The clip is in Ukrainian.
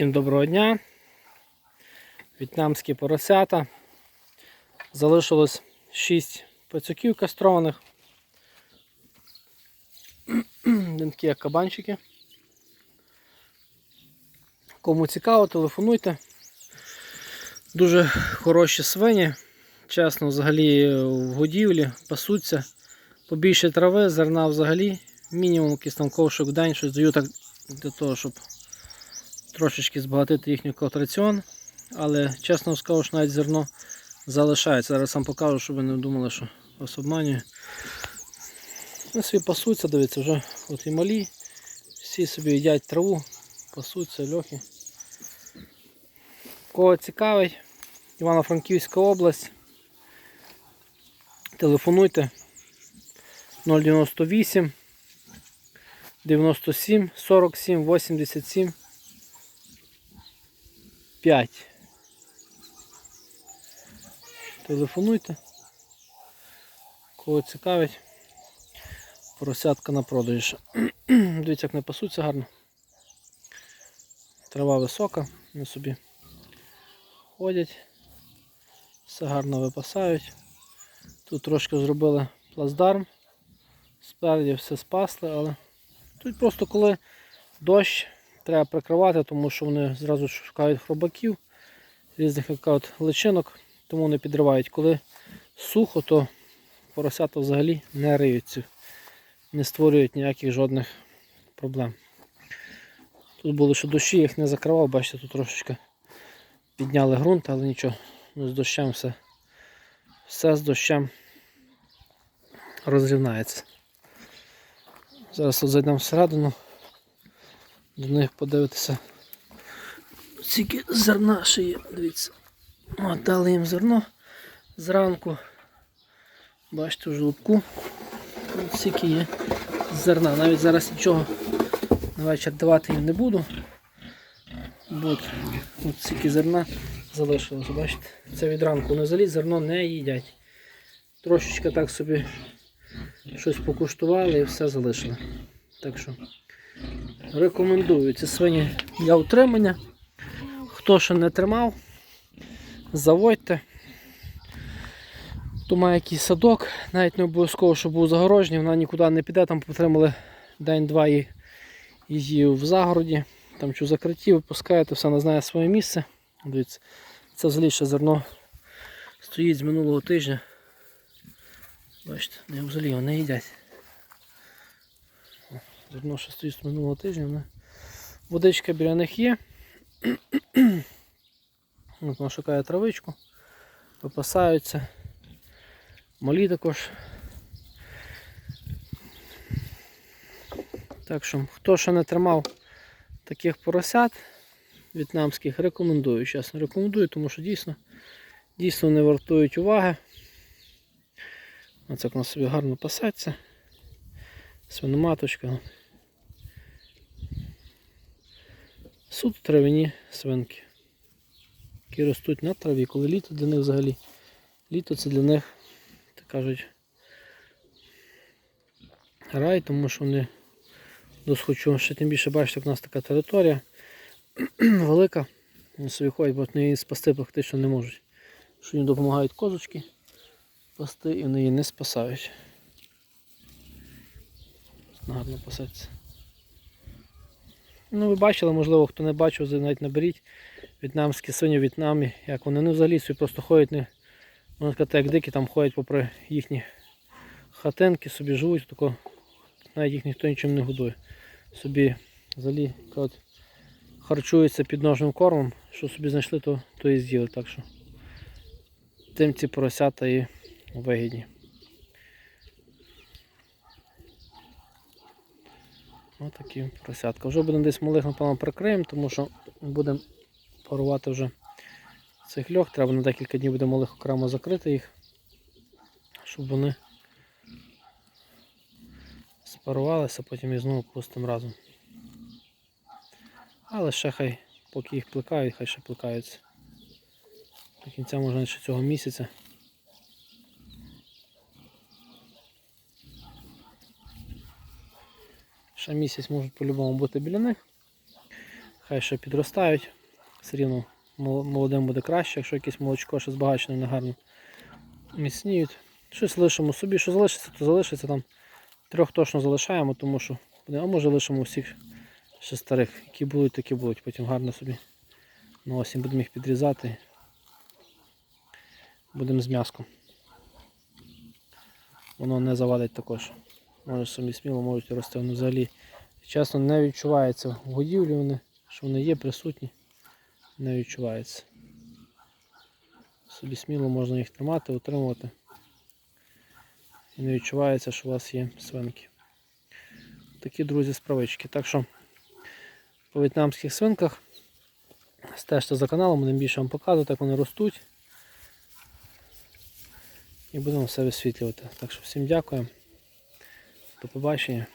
Всім доброго дня. В'єтнамські поросята. Залишилось 6 пацюків кастрованих. Такі як кабанчики. Кому цікаво, телефонуйте. Дуже хороші свині. Чесно, взагалі в годівлі пасуться. Побільше трави, зерна взагалі. Мінімум якийсь там в день, щось даю так для того, щоб трошечки збагатити їхній раціон. Але чесно скажу, що навіть зерно залишається. Зараз сам покажу, щоб ви не думали, що вас обманює. Вони собі пасуться, дивіться, вже от і малі. Всі собі їдять траву, пасуться, льохи. Кого цікавить, Івано-Франківська область. Телефонуйте 098 97 47 87 5. Телефонуйте. Кого цікавить. Поросятка на продажі. Дивіться, як не пасуться гарно. Трава висока, вони собі ходять, все гарно випасають. Тут трошки зробили плацдарм, спереді все спасли, але тут просто коли дощ треба прикривати, тому що вони зразу шукають хробаків, різних кажуть, личинок, тому не підривають. Коли сухо, то поросята взагалі не риються, не створюють ніяких жодних проблем. Тут були ще дощі, їх не закривав, бачите, тут трошечки підняли ґрунт, але нічого, ну, з дощем все, все з дощем розрівнається. Зараз от зайдемо всередину, до них подивитися. Скільки зерна ще є, дивіться. От, дали їм зерно зранку. Бачите, в жлобку. Скільки є зерна. Навіть зараз нічого на вечір давати їм не буду. От, от скільки зерна залишилося, бачите? Це від ранку. Вони взагалі зерно не їдять. Трошечки так собі щось покуштували і все залишили. Так що рекомендую ці свині для утримання. Хто ще не тримав, заводьте. Хто має якийсь садок, навіть не обов'язково, щоб був загорожній, вона нікуди не піде, там потримали день-два її, її в загороді, там чи в випускаєте, все вона знає своє місце. Дивіться, це взагалі ще зерно стоїть з минулого тижня. Бачите, взагалі вони їдять. О, Зерно що стоїть минулого тижня. Вони... Водичка біля них є. От вона шукає травичку, випасаються. Малі також. Так що, хто ще не тримав таких поросят в'єтнамських, рекомендую. Чесно, рекомендую, тому що дійсно, дійсно не вартують уваги. Оце як вона собі гарно пасеться. Свиноматочка. Суд трав'яні свинки. Які ростуть на траві, коли літо для них взагалі. Літо це для них, так кажуть, рай, тому що вони досхочу. Ще тим більше бачите, у нас така територія велика. Вони собі ходять, бо вони її спасти практично не можуть. Що їм допомагають козочки спасти і вони її не спасають. Гарно пасеться. Ну ви бачили, можливо, хто не бачив, навіть наберіть в'єтнамські свині в В'єтнамі, як вони не взагалі собі просто ходять, не, можна сказати, як дикі там ходять попри їхні хатинки, собі живуть, тако, навіть їх ніхто нічим не годує. Собі взагалі кажуть, харчуються підножним кормом, що собі знайшли, то, то і з'їли. Так що тим ці поросята і вигідні. Ось такі поросятка. Вже будемо десь малих, напевно, прикриємо, тому що будемо парувати вже цих льох. Треба на декілька днів буде малих окремо закрити їх, щоб вони спарувалися, потім їх знову пустимо разом. Але ще хай, поки їх плекають, хай ще плекаються. До кінця можна ще цього місяця. Ще місяць можуть по-любому бути біля них. Хай ще підростають. Все рівно молодим буде краще, якщо якесь молочко ще збагачене, не гарно міцніють. Щось лишимо собі, що залишиться, то залишиться там. Трьох точно залишаємо, тому що. А може лишимо всіх ще старих, які будуть, такі будуть. Потім гарно собі. Ну ось будемо їх підрізати. Будемо з м'яском. Воно не завадить також. Може собі сміло можуть рости. Воно взагалі чесно не відчувається в годівлі вони, що вони є присутні. Не відчувається. Собі сміло можна їх тримати, утримувати. І не відчувається, що у вас є свинки. Такі друзі справички. Так що по в'єтнамських свинках стежте за каналом, будемо більше вам показувати, як вони ростуть. І будемо все висвітлювати. Так що всім дякую. До побачення.